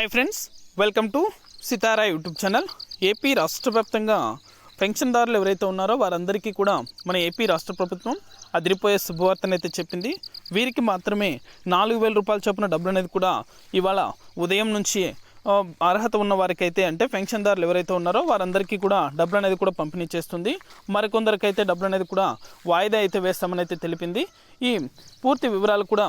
Hi friends welcome to Sitara YouTube channel AP రాష్ట్ర వ్యాప్తంగా పెన్షన్దారులు ఎవరైతే ఉన్నారో వారందరికీ కూడా మన ఏపీ రాష్ట్ర ప్రభుత్వం అదిరిపోయే శుభవార్తనైతే చెప్పింది. వీరికి మాత్రమే నాలుగు వేల రూపాయల చొప్పున డబ్బులు అనేది కూడా ఇవాళ ఉదయం నుంచి అర్హత ఉన్న వారికైతే అంటే పెన్షన్దారులు ఎవరైతే ఉన్నారో వారందరికీ కూడా డబ్బులు అనేది కూడా పంపిణీ చేస్తుంది. మరికొందరికైతే డబ్బులు అనేది కూడా వాయిదా అయితే వేస్తామని అయితే తెలిపింది. ఈ పూర్తి వివరాలు కూడా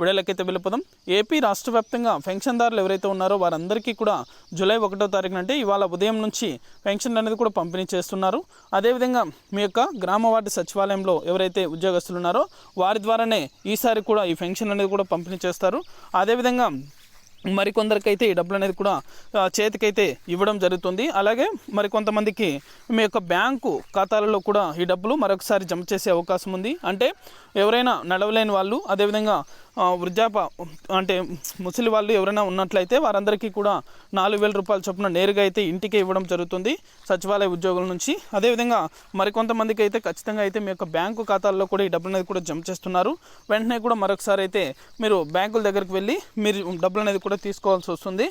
విడలకైతే వెళ్ళిపోదాం ఏపీ రాష్ట్ర వ్యాప్తంగా పెన్షన్దారులు ఎవరైతే ఉన్నారో వారందరికీ కూడా జూలై ఒకటో తారీఖున అంటే ఇవాళ ఉదయం నుంచి పెన్షన్ అనేది కూడా పంపిణీ చేస్తున్నారు. అదేవిధంగా మీ యొక్క గ్రామ వార్డు సచివాలయంలో ఎవరైతే ఉద్యోగస్తులు ఉన్నారో వారి ద్వారానే ఈసారి కూడా ఈ పెన్షన్ అనేది కూడా పంపిణీ చేస్తారు. అదేవిధంగా మరికొందరికైతే ఈ డబ్బులు అనేది కూడా చేతికైతే ఇవ్వడం జరుగుతుంది. అలాగే మరికొంతమందికి మీ యొక్క బ్యాంకు ఖాతాలలో కూడా ఈ డబ్బులు మరొకసారి జమ చేసే అవకాశం ఉంది. అంటే ఎవరైనా నడవలేని వాళ్ళు అదేవిధంగా వృద్ధాప అంటే ముసలి వాళ్ళు ఎవరైనా ఉన్నట్లయితే వారందరికీ కూడా నాలుగు వేల రూపాయల చొప్పున నేరుగా అయితే ఇంటికే ఇవ్వడం జరుగుతుంది సచివాలయ ఉద్యోగుల నుంచి. అదేవిధంగా మరికొంతమందికి అయితే ఖచ్చితంగా అయితే మీ యొక్క బ్యాంకు ఖాతాల్లో కూడా ఈ డబ్బులు అనేది కూడా జమ చేస్తున్నారు. వెంటనే కూడా మరొకసారి అయితే మీరు బ్యాంకుల దగ్గరికి వెళ్ళి మీరు డబ్బులు అనేది కూడా తీసుకోవాల్సి వస్తుంది.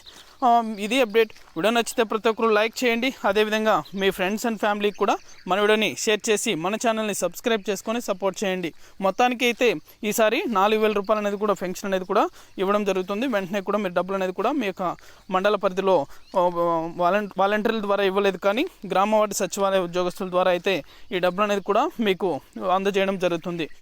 ఇది అప్డేట్. వీడియో నచ్చితే ప్రతి ఒక్కరు లైక్ చేయండి. అదేవిధంగా మీ ఫ్రెండ్స్ అండ్ ఫ్యామిలీకి కూడా మన వీడియోని షేర్ చేసి మన ఛానల్ని సబ్స్క్రైబ్ చేసుకొని సపోర్ట్ చేయండి. మొత్తానికి అయితే ఈసారి నాలుగు వేల రూపాయలు అనేది కూడా పెన్షన్ అనేది కూడా ఇవ్వడం జరుగుతుంది. వెంటనే కూడా మీరు డబ్బులు అనేది కూడా మీ యొక్క మండల పరిధిలో వాలంటీ వాలంటీర్ల ద్వారా ఇవ్వలేదు కానీ గ్రామ వార్డు సచివాలయ ఉద్యోగస్తుల ద్వారా అయితే ఈ డబ్బులు అనేది కూడా మీకు అందజేయడం జరుగుతుంది.